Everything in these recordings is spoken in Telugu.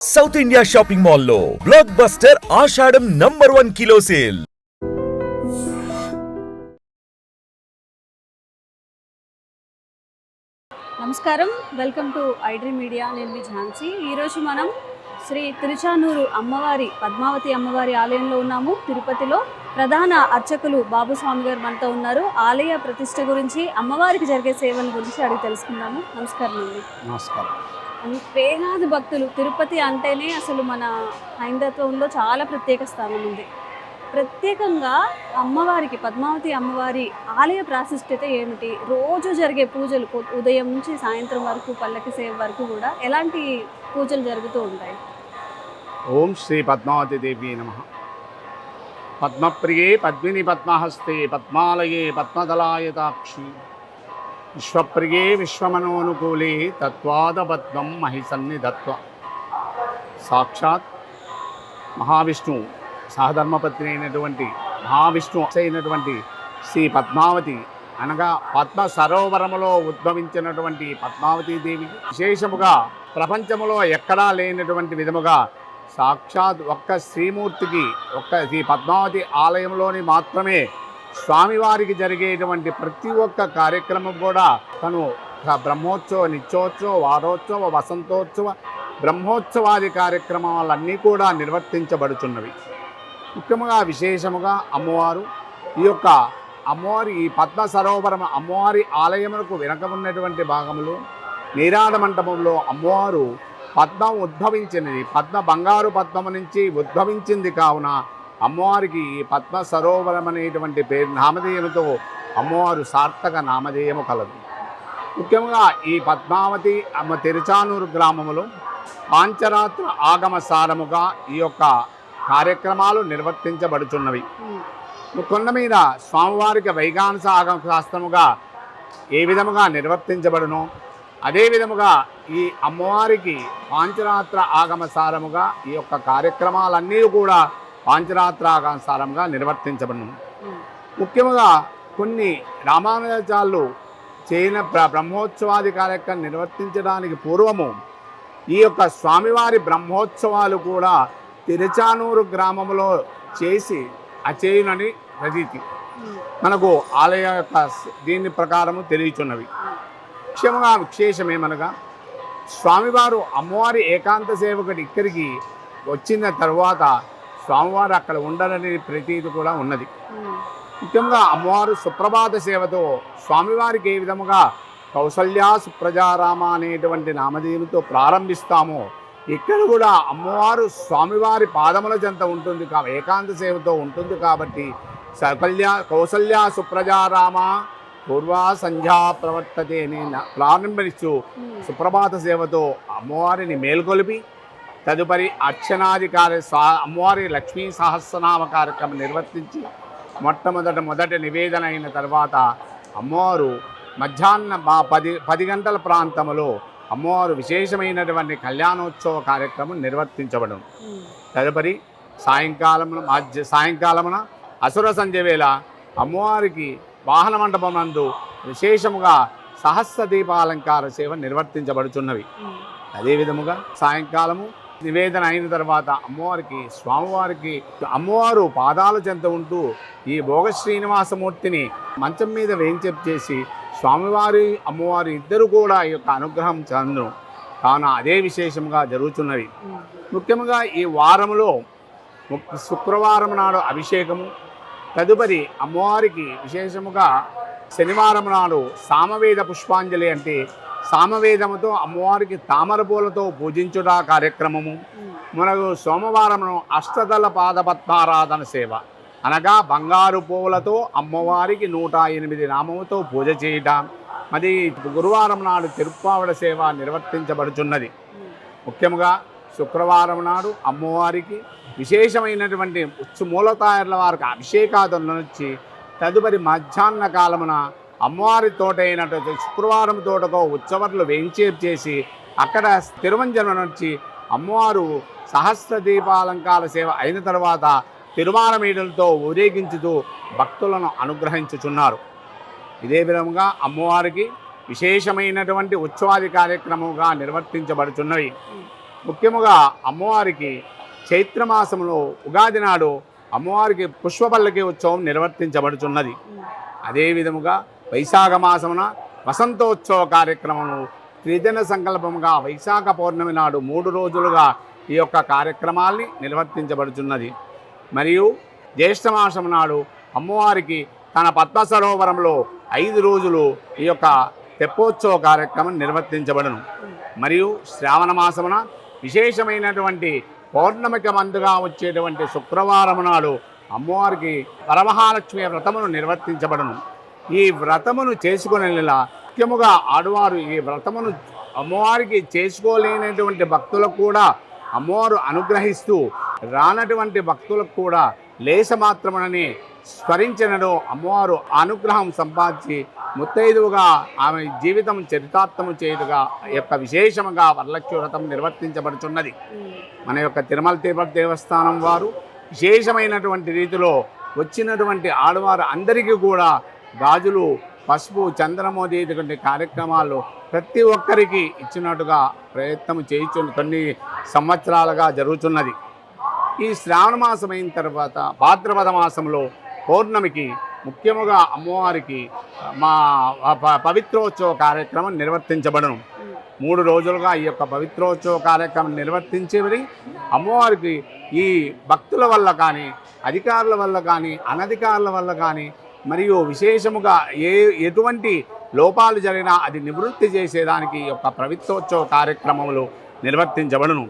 సౌత్ ఇండియా షాపింగ్ మాల్లో blockbuster Ashadham number one kilo sale నమస్కారం. వెల్కమ్ టు ఐడ్రీ మీడియా నేను మీ ఝాన్సీ. ఈరోజు మనం శ్రీ తిరుచానూరు అమ్మవారి పద్మావతి అమ్మవారి ఆలయంలో ఉన్నాము. తిరుపతిలో ప్రధాన అర్చకులు బాబు స్వామి గారు మనతో ఉన్నారు. ఆలయ ప్రతిష్ట గురించి అమ్మవారికి జరిగే సేవల గురించి అడిగి తెలుసుకుందాము. నమస్కారం అండి. నమస్కారం. వేలాది భక్తులు తిరుపతి అంటేనే అసలు మన హైందత్వంలో చాలా ప్రత్యేక స్థానం ఉంది. ప్రత్యేకంగా అమ్మవారికి పద్మావతి అమ్మవారి ఆలయ ప్రాశిష్టత ఏమిటి? రోజు జరిగే పూజలు ఉదయం నుంచి సాయంత్రం వరకు పల్లకి సేవ వరకు కూడా ఎలాంటి పూజలు జరుగుతూ ఉంటాయి? ఓం శ్రీ పద్మావతి దేవి నమ. పద్మప్రియే పద్మిని పద్మహస్తే పద్మాలయే పద్మదలాయతాక్షి. విశ్వప్రియే విశ్వమనోనుకూలే తత్వాద పద్మం మహిసన్నిధత్వ. సాక్షాత్ మహావిష్ణువు సహధర్మపత్ని అయినటువంటి మహావిష్ణువు అయినటువంటి శ్రీ పద్మావతి అనగా పద్మ సరోవరములో ఉద్భవించినటువంటి పద్మావతి దేవి. విశేషముగా ప్రపంచములో ఎక్కడా లేనటువంటి విధముగా సాక్షాత్ ఒక్క శ్రీమూర్తికి ఒక్క శ్రీ పద్మావతి ఆలయంలోని మాత్రమే స్వామివారికి జరిగేటువంటి ప్రతి ఒక్క కార్యక్రమం కూడా తను బ్రహ్మోత్సవ నిత్యోత్సవ వారోత్సవ వసంతోత్సవ బ్రహ్మోత్సవాది కార్యక్రమాలన్నీ కూడా నిర్వర్తించబడుచున్నవి. ముఖ్యంగా విశేషముగా అమ్మవారు. ఈ యొక్క అమ్మవారి ఈ పద్మ సరోవరం అమ్మవారి ఆలయములకు వెనక ఉన్నటువంటి భాగములు నీరాడ మంటపంలో అమ్మవారు పద్మం ఉద్భవించినది. పద్మ బంగారు పద్మము నుంచి ఉద్భవించింది కావున అమ్మవారికి ఈ పద్మ సరోవరం అనేటువంటి పేరు నామధేయముతో అమ్మవారు సార్థక నామధేయము కలదు. ముఖ్యంగా ఈ పద్మావతి అమ్మ తిరుచానూరు గ్రామములో పాంచరాత్ర ఆగమ సారముగా ఈ యొక్క కార్యక్రమాలు నిర్వర్తించబడుచున్నవి. కొండ మీద స్వామివారికి వైగాంస ఆగమ శాస్త్రముగా ఏ విధముగా నిర్వర్తించబడును అదే విధముగా ఈ అమ్మవారికి పాంచరాత్ర ఆగమ సారముగా ఈ యొక్క కార్యక్రమాలన్నీ కూడా పాంచరాత్ర ఆగమ నిర్వర్తించబడును ముఖ్యముగా కొన్ని రామానుజాచార్యులు చేయన బ్రహ్మోత్సవాది కార్యక్రమం నిర్వర్తించడానికి పూర్వము ఈ యొక్క స్వామివారి బ్రహ్మోత్సవాలు కూడా తిరుచానూరు గ్రామంలో చేసి అచేయునని ప్రతీతి. మనకు ఆలయ యొక్క దీని ప్రకారము తెలియచున్నవి. ముఖ్యంగా విశేషమేమనగా స్వామివారు అమ్మవారి ఏకాంత సేవకుడు ఇక్కడికి వచ్చిన తర్వాత స్వామివారు అక్కడ ఉండరని ప్రతీతి కూడా ఉన్నది. ముఖ్యంగా అమ్మవారు సుప్రభాత సేవతో స్వామివారికి ఏ విధముగా కౌసల్యా సుప్రజారామ అనేటువంటి నామధేయంతో ప్రారంభిస్తామో ఇక్కడ కూడా అమ్మవారు స్వామివారి పాదముల చెంత ఉంటుంది కా ఏకాంత సేవతో ఉంటుంది కాబట్టి సకల్య కౌసల్యా సుప్రజారామ పూర్వా సంధ్యా ప్రవర్తతే ప్రారంభిస్తూ సుప్రభాత సేవతో అమ్మవారిని మేల్కొలిపి తదుపరి అర్చనాధికారి సా అమ్మవారి లక్ష్మీ సహస్రనామ కార్యక్రమం నిర్వర్తించి మొట్టమొదట మొదటి నివేదన అయిన తర్వాత అమ్మవారు మధ్యాహ్న మా పది పది గంటల ప్రాంతంలో అమ్మవారు విశేషమైనటువంటి కళ్యాణోత్సవ కార్యక్రమం నిర్వర్తించబడను. తదుపరి సాయంకాలమున మధ్య సాయంకాలమున అసుర సంధ్య వేళ అమ్మవారికి వాహన మండపం నందు విశేషముగా సహస్ర దీపాలంకార సేవ నిర్వర్తించబడుచున్నవి. అదే విధముగా సాయంకాలము నివేదన అయిన తర్వాత అమ్మవారికి స్వామివారికి అమ్మవారు పాదాల చెంత ఉంటూ ఈ భోగ శ్రీనివాసమూర్తిని మంచం మీద వేంచెప్ చేసి స్వామివారి అమ్మవారి ఇద్దరు కూడా ఈ యొక్క అనుగ్రహం చెందును కావున అదే విశేషంగా జరుగుతున్నది ముఖ్యంగా ఈ వారంలో శుక్రవారం నాడు అభిషేకము తదుపరి అమ్మవారికి విశేషముగా శనివారం నాడు సామవేద పుష్పాంజలి అంటే సామవేదముతో అమ్మవారికి తామర పూలతో పూజించుట కార్యక్రమము. మనకు సోమవారం అష్టదళ పాదపద్మారాధన సేవ. అనగా బంగారు పువ్వులతో అమ్మవారికి నూట ఎనిమిది నామముతో పూజ చేయటం. మరి గురువారం నాడు తిరుప్పావడ సేవ నిర్వర్తించబడుచున్నది. ముఖ్యంగా శుక్రవారం నాడు అమ్మవారికి విశేషమైనటువంటి ఉచ్చు మూలతాయర్ల వారికి అభిషేకాదులను వచ్చి తదుపరి మధ్యాహ్న కాలమున అమ్మవారి తోట అయినటువంటి శుక్రవారం తోటకు ఉత్సవర్లు వేంచేపు చేసి అక్కడ తిరువంజనం వచ్చి అమ్మవారు సహస్ర దీపాలంకార సేవ అయిన తర్వాత తిరుమాలమీడలతో ఊరేగించుతూ భక్తులను అనుగ్రహించుచున్నారు. ఇదే విధముగా అమ్మవారికి విశేషమైనటువంటి ఉత్సవాది కార్యక్రమంగా నిర్వర్తించబడుచున్నవి. ముఖ్యముగా అమ్మవారికి చైత్రమాసంలో ఉగాది నాడు అమ్మవారికి పుష్పపల్లకి ఉత్సవం నిర్వర్తించబడుతున్నది అదే విధముగా వైశాఖ మాసమున వసంతోత్సవ కార్యక్రమము త్రిజన సంకల్పముగా వైశాఖ పౌర్ణమి నాడు మూడు రోజులుగా ఈ యొక్క కార్యక్రమాల్ని నిర్వర్తించబడుచున్నది. మరియు జ్యేష్ఠమాసం నాడు అమ్మవారికి తన పద్మ సరోవరంలో ఐదు రోజులు ఈ యొక్క తెప్పోత్సవ కార్యక్రమం నిర్వర్తించబడును. మరియు శ్రావణ మాసమున విశేషమైనటువంటి పౌర్ణమిక మందుగా వచ్చేటువంటి శుక్రవారం నాడు అమ్మవారికి పరమహాలక్ష్మి వ్రతమును నిర్వర్తించబడును. ఈ వ్రతమును చేసుకునేలా ముఖ్యముగా ఆడవారు ఈ వ్రతమును అమ్మవారికి చేసుకోలేనటువంటి భక్తులకు కూడా అమ్మవారు అనుగ్రహిస్తూ రానటువంటి భక్తులకు కూడా లేశ మాత్రమునని స్మరించినడు అమ్మవారు అనుగ్రహం సంపాదించి ముత్తైదువుగా ఆమె జీవితం చరితార్థము చేయుడుగా యొక్క విశేషముగా వరలక్ష్మి వ్రతం నిర్వర్తించబడుచున్నది. మన యొక్క తిరుమల తిరుపతి దేవస్థానం వారు విశేషమైనటువంటి రీతిలో వచ్చినటువంటి ఆడవారు అందరికీ కూడా గాజులు పసుపు చంద్రమోది ఇటువంటి కార్యక్రమాలు ప్రతి ఒక్కరికి ఇచ్చినట్టుగా ప్రయత్నం చేయించు కొన్ని సంవత్సరాలుగా జరుగుతున్నది. ఈ శ్రావణ మాసం అయిన తర్వాత భాద్రపద మాసంలో పౌర్ణమికి ముఖ్యముగా అమ్మవారికి మా ప- పవిత్రోత్సవ కార్యక్రమం నిర్వర్తించబడను. మూడు రోజులుగా ఈ యొక్క పవిత్రోత్సవ కార్యక్రమం నిర్వర్తించేవి అమ్మవారికి ఈ భక్తుల వల్ల కానీ అధికారుల వల్ల కానీ అనధికారుల వల్ల కానీ మరియు విశేషముగా ఏ ఎటువంటి లోపాలు జరిగినా అది నివృత్తి చేసేదానికి యొక్క పవిత్రోత్సవ కార్యక్రమములు నిర్వర్తించబడును.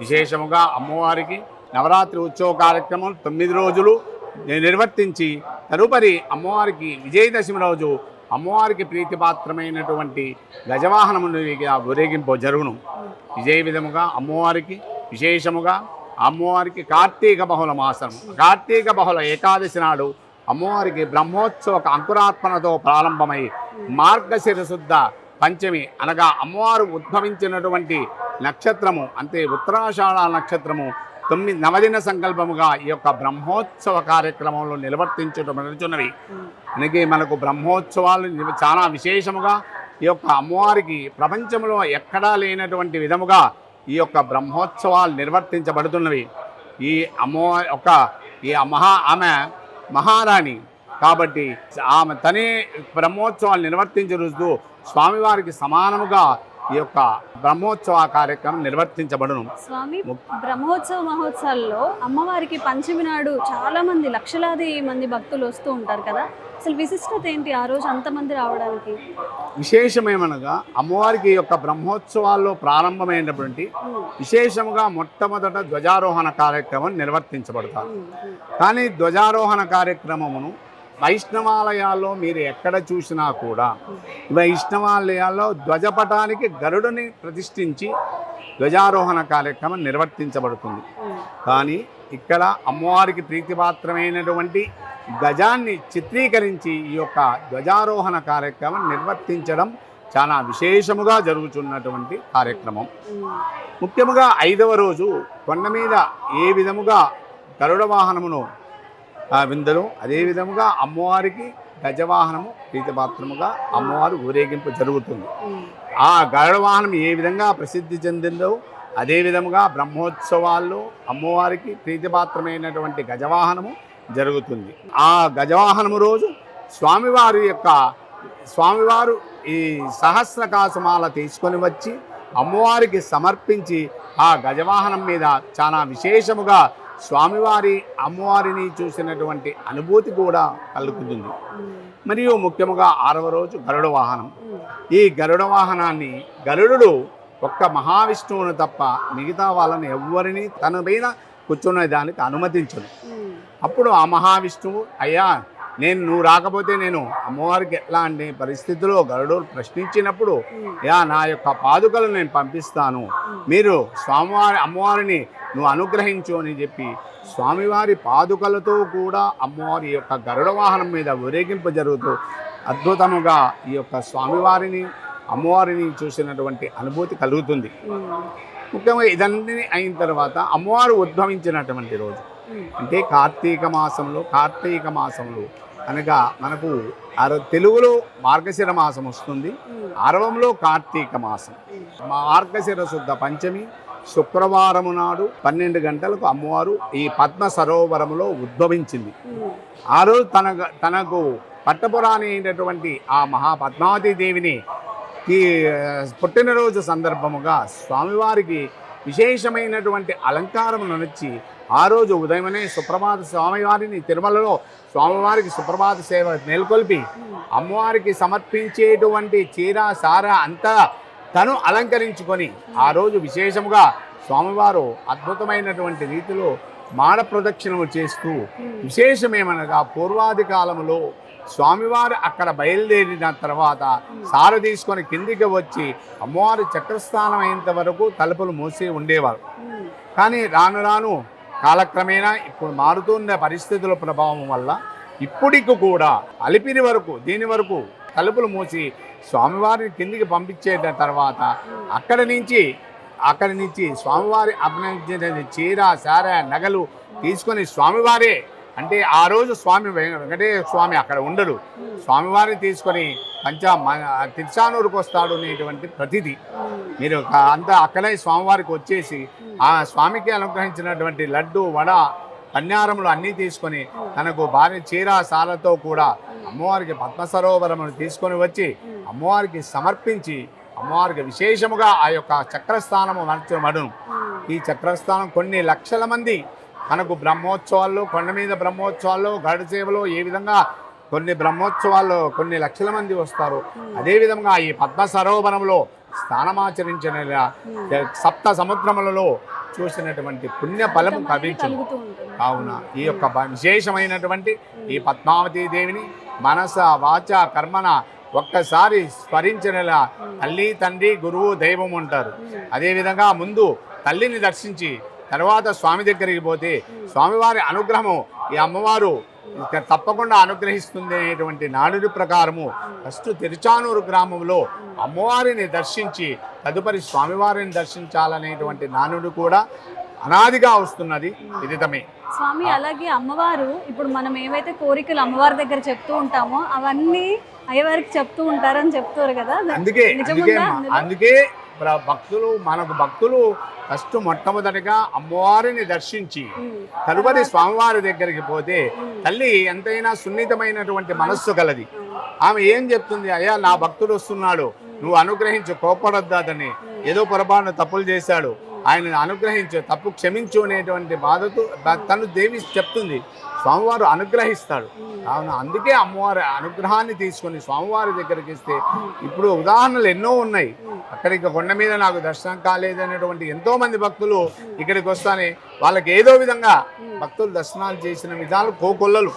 విశేషముగా అమ్మవారికి నవరాత్రి ఉత్సవ కార్యక్రమం తొమ్మిది రోజులు నిర్వర్తించి తదుపరి అమ్మవారికి విజయదశమి రోజు అమ్మవారికి ప్రీతిపాత్రమైనటువంటి గజవాహనమును ఊరేగింపు జరుగును. ఇదే విధముగా అమ్మవారికి విశేషముగా అమ్మవారికి కార్తీక బహుళ మాసం కార్తీక బహుళ ఏకాదశి నాడు అమ్మవారికి బ్రహ్మోత్సవ అంకురాత్మనతో ప్రారంభమై మార్గశిర శుద్ధ పంచమి అనగా అమ్మవారు ఉద్భవించినటువంటి నక్షత్రము అంటే ఉత్తరాషాఢ నక్షత్రము తొమ్మిది నవదిన సంకల్పముగా ఈ యొక్క బ్రహ్మోత్సవ కార్యక్రమంలో నిర్వర్తించడం నిలుచున్నవి అందుకే మనకు బ్రహ్మోత్సవాలు చాలా విశేషముగా ఈ యొక్క అమ్మవారికి ప్రపంచంలో ఎక్కడా లేనటువంటి విధముగా ఈ యొక్క బ్రహ్మోత్సవాలు నిర్వర్తించబడుతున్నవి. ఈ అమ్మవారి యొక్క ఈ మహా ఆమె మహారాణి. కాబట్టి ఆమె తనే బ్రహ్మోత్సవాలు నిర్వర్తించరుస్తూ స్వామివారికి సమానముగా ఈ యొక్క బ్రహ్మోత్సవ కార్యక్రమం నిర్వర్తించబడును. స్వామి బ్రహ్మోత్సవ మహోత్సవాల్లో అమ్మవారికి పంచమి నాడు చాలా మంది లక్షలాది మంది భక్తులు వస్తూ ఉంటారు కదా. అసలు విశిష్టత ఏంటి ఆ రోజు అంతమంది రావడానికి? విశేషమేమనగా అమ్మవారికి యొక్క బ్రహ్మోత్సవాల్లో ప్రారంభమైనటువంటి విశేషముగా మొట్టమొదట ధ్వజారోహణ కార్యక్రమం నిర్వర్తించబడతారు. కానీ ధ్వజారోహణ కార్యక్రమమును వైష్ణవాలయాల్లో మీరు ఎక్కడ చూసినా కూడా వైష్ణవాలయాల్లో ధ్వజపటానికి గరుడుని ప్రతిష్ఠించి ధ్వజారోహణ కార్యక్రమం నిర్వర్తించబడుతుంది. కానీ ఇక్కడ అమ్మవారికి ప్రీతిపాత్రమైనటువంటి గజాన్ని చిత్రీకరించి ఈ యొక్క ధ్వజారోహణ కార్యక్రమం నిర్వర్తించడం చాలా విశేషముగా జరుగుతున్నటువంటి కార్యక్రమం. ముఖ్యముగా ఐదవ రోజు కొండ మీద ఏ విధముగా గరుడ వాహనమును విందను అదే విధముగా అమ్మవారికి గజవాహనము ప్రీతిపాత్రముగా అమ్మవారు ఊరేగింపు జరుగుతుంది. ఆ గరుడ వాహనం ఏ విధంగా ప్రసిద్ధి చెందిందో అదే విధముగా బ్రహ్మోత్సవాల్లో అమ్మవారికి ప్రీతిపాత్రమైనటువంటి గజవాహనము జరుగుతుంది. ఆ గజవాహనము రోజు స్వామివారి యొక్క స్వామివారు ఈ సహస్రకాశమాల తీసుకొని వచ్చి అమ్మవారికి సమర్పించి ఆ గజవాహనం మీద చాలా విశేషముగా స్వామివారి అమ్మవారిని చూసినటువంటి అనుభూతి కూడా కలుగుతుంది. మరియు ముఖ్యముగా ఆరవ రోజు గరుడ వాహనం. ఈ గరుడ వాహనాన్ని గరుడు ఒక్క మహావిష్ణువును తప్ప మిగతా వాళ్ళని ఎవ్వరిని తన మీద కూర్చునే దానికి అనుమతించను అప్పుడు ఆ మహావిష్ణువు అయ్యా నేను నువ్వు రాకపోతే నేను అమ్మవారికి ఎట్లాంటి పరిస్థితిలో? గరుడు ప్రశ్నించినప్పుడు యా నా యొక్క పాదుకలు నేను పంపిస్తాను. మీరు స్వామివారి అమ్మవారిని నువ్వు అనుగ్రహించు అని చెప్పి స్వామివారి పాదుకలతో కూడా అమ్మవారి యొక్క గరుడ వాహనం మీద ఊరేగింపు జరుగుతూ అద్భుతముగా ఈ యొక్క స్వామివారిని అమ్మవారిని చూసినటువంటి అనుభూతి కలుగుతుంది. ముఖ్యంగా ఇదన్నీ అయిన తర్వాత అమ్మవారు ఉద్భవించినటువంటి రోజు. అంటే కార్తీక మాసంలో కార్తీక మాసంలో అనగా మనకు అర తెలుగులో మార్గశిర మాసం వస్తుంది. అరవంలో కార్తీక మాసం. మార్గశిర శుద్ధ పంచమి శుక్రవారము నాడు పన్నెండు గంటలకు అమ్మవారు ఈ పద్మ సరోవరములో ఉద్భవించింది. ఆ రోజు తన తనకు పట్టపురాణి అయినటువంటి ఆ మహా పద్మావతి దేవిని ఈ పుట్టినరోజు సందర్భముగా స్వామివారికి విశేషమైనటువంటి అలంకారం నచ్చి ఆ రోజు ఉదయమనే సుప్రభాత స్వామివారిని తిరుమలలో స్వామివారికి సుప్రభాత సేవ నెలకొల్పి అమ్మవారికి సమర్పించేటువంటి చీర సార అంతా తను అలంకరించుకొని ఆ రోజు విశేషముగా స్వామివారు అద్భుతమైనటువంటి రీతిలో మాడ ప్రదక్షిణము చేస్తూ విశేషమేమనగా పూర్వాది కాలంలో స్వామివారు అక్కడ బయలుదేరిన తర్వాత సార తీసుకొని కిందికి వచ్చి అమ్మవారి చక్రస్థానం అయ్యేంత వరకు తలుపులు మూసి ఉండేవారు. కానీ రాను రాను కాలక్రమేణా ఇప్పుడు మారుతున్న పరిస్థితుల ప్రభావం వల్ల ఇప్పటికి కూడా అలిపిరి వరకు దీని వరకు తలుపులు మూసి స్వామివారిని కిందికి పంపించే తర్వాత అక్కడి నుంచి అక్కడి నుంచి స్వామివారి అభినందించిన చీర సార నగలు తీసుకొని స్వామివారే అంటే ఆ రోజు స్వామి వెంకటేశ్వర స్వామి అక్కడ ఉండడు స్వామివారిని తీసుకొని పంచా తిరుచానూరుకు వస్తాడు అనేటువంటి ప్రతిది. మీరు అంతా అక్కడే స్వామివారికి వచ్చేసి ఆ స్వామికి అనుగ్రహించినటువంటి లడ్డు వడ కన్యారములు అన్నీ తీసుకొని తనకు భార్య చీర సాలతో కూడా అమ్మవారికి పద్మ సరోవరమును తీసుకొని వచ్చి అమ్మవారికి సమర్పించి అమ్మవారికి విశేషముగా ఆ యొక్క చక్రస్థానము మడును ఈ చక్రస్థానం కొన్ని లక్షల మంది మనకు బ్రహ్మోత్సవాల్లో కొండ మీద బ్రహ్మోత్సవాల్లో గరుడ సేవలో ఏ విధంగా కొన్ని కొన్ని లక్షల మంది వస్తారు. అదేవిధంగా ఈ పద్మ సరోవరంలో స్నానమాచరించిన సప్త సముద్రములలో చూసినటువంటి పుణ్య ఫలము కవించును. ఉంటుంది. కావున ఈ యొక్క బ- విశేషమైనటువంటి ఈ పద్మావతి దేవిని మనస వాచ కర్మన ఒక్కసారి స్మరించిన తల్లి తండ్రి గురువు దైవం ఉంటారు. అదేవిధంగా ముందు తల్లిని దర్శించి తర్వాత స్వామి దగ్గరికి పోతే స్వామివారి అనుగ్రహము ఈ అమ్మవారు తప్పకుండా అనుగ్రహిస్తుంది అనేటువంటి నానుడి ప్రకారము ఫస్ట్ తిరుచానూరు గ్రామంలో అమ్మవారిని దర్శించి తదుపరి స్వామివారిని దర్శించాలనేటువంటి నానుడు కూడా అనాదిగా వస్తున్నది విదితమే స్వామి అలాగే అమ్మవారు ఇప్పుడు మనం ఏవైతే కోరికలు అమ్మవారి దగ్గర చెప్తూ ఉంటామో అవన్నీ అయ్యవారికి చెప్తూ ఉంటారని చెప్తారు కదా అందుకే అందుకే? అందుకే భక్తులు మనకు భక్తులు ఫస్ట్ మొట్టమొదటిగా అమ్మవారిని దర్శించి తదుపరి స్వామివారి దగ్గరికి పోతే తల్లి ఎంతైనా సున్నితమైనటువంటి మనస్సు కలది. ఆమె ఏం చెప్తుంది? అయ్యా నా భక్తుడు వస్తున్నాడు. నువ్వు అనుగ్రహించు కోపడొద్దు అతన్ని. ఏదో పొరపాటున తప్పులు చేశాడు. ఆయన అనుగ్రహించు తప్పు క్షమించు అనేటువంటి బాధతో తను దేవి చెప్తుంది. స్వామివారు అనుగ్రహిస్తాడు. కావున అందుకే అమ్మవారి అనుగ్రహాన్ని తీసుకొని స్వామివారి దగ్గరికి ఇస్తే ఇప్పుడు ఉదాహరణలు ఎన్నో ఉన్నాయి. అక్కడికి కొండ మీద నాకు దర్శనం కాలేదు అనేటువంటి ఎంతో మంది భక్తులు ఇక్కడికి వస్తానే వాళ్ళకి ఏదో విధంగా భక్తులు దర్శనాలు చేసిన విధాలు కోకొల్లలు.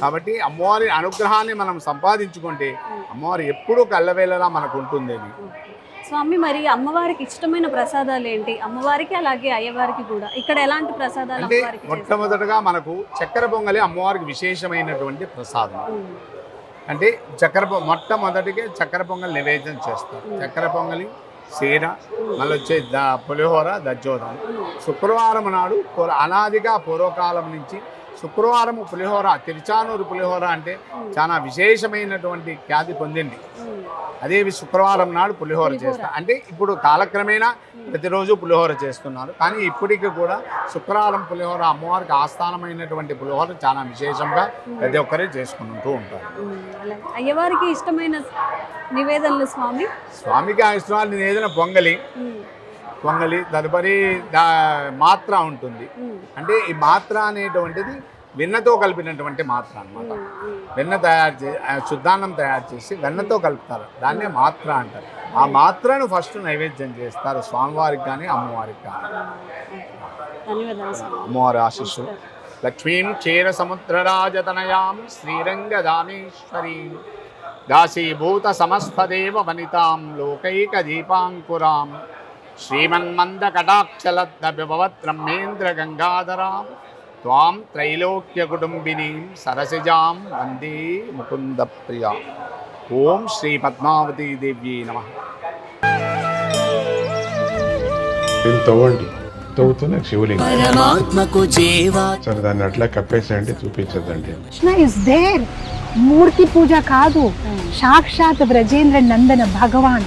కాబట్టి అమ్మవారి అనుగ్రహాన్ని మనం సంపాదించుకుంటే అమ్మవారు ఎప్పుడూ కళ్ళవేళలా మనకు ఉంటుంది స్వామి మరి అమ్మవారికి ఇష్టమైన ప్రసాదాలు ఏంటి? అమ్మవారికి అలాగే అయ్యవారికి కూడా. ఇక్కడ ఎలాంటి ప్రసాదాలు అంటే అమ్మవారికి చేస్తారు? మొట్టమొదటగా మనకు చక్కెర పొంగలి అమ్మవారికి విశేషమైనటువంటి ప్రసాదం. అంటే చక్కెర పొ- మొట్టమొదటిగా చక్కెర పొంగల్ నివేదన చేస్తారు. చక్కెర పొంగలి సీర మళ్ళీ వచ్చే ద పులిహోర దజ్జోదం శుక్రవారం నాడు పూర్వ- అనాదిగా పూర్వకాలం నుంచి శుక్రవారం పులిహోర తిరుచానూరు పులిహోర అంటే చాలా విశేషమైనటువంటి ఖ్యాతి పొందింది. అదే శుక్రవారం నాడు పులిహోర. చేస్తారు అంటే ఇప్పుడు కాలక్రమేణా ప్రతిరోజు పులిహోర చేస్తున్నారు. కానీ ఇప్పటికీ కూడా శుక్రవారం పులిహోర అమ్మవారికి ఆస్థానమైనటువంటి పులిహోర చాలా విశేషంగా ప్రతి ఒక్కరే చేసుకుంటూ ఉంటారు. అయ్యవారికి ఇష్టమైన నివేదనలు స్వామి? స్వామికి ఆ ఇష్టవాళ్ళు ఏదైనా పొంగలి పొంగలి తదుపరి దా మాత్ర ఉంటుంది. అంటే ఈ మాత్ర అనేటువంటిది వెన్నతో కలిపినటువంటి మాత్ర ఉమ్. వెన్న తయారు చే శుద్ధాన్నం తయారు చేసి వెన్నతో కలుపుతారు. దాన్నే మాత్ర అంటారు. ఆ మాత్రను ఫస్ట్ నైవేద్యం చేస్తారు స్వామివారికి కానీ అమ్మవారికి కానీ అమ్మవారి ఆశీస్సులు. లక్ష్మీం క్షీర సముద్రరాజతనయాం శ్రీరంగదామేశ్వరీం దాసీభూత సమస్తదేవ వనితాం లోకైక దీపాంకురాం. శ్రీమన్మంద కటాక్షలబ్ధ బ్రహ్మేంద్ర గంగాధరాం త్వాం త్రైలోక్య కుటుంబినీం సరసిజాం వందే ముకుంద ప్రియా ఓం శ్రీ పద్మావతీ దేవ్యై నమః. తవ్వండి. తవ్వుతూనే శివలింగం. సరే దాన్ని అట్లా కప్పేసేయండి చూపించదండి కృష్ణ ఇస్ దేర్ మూర్తి పూజ కాదు. సాక్షాత్ బ్రజేంద్ర నందన భగవాన్.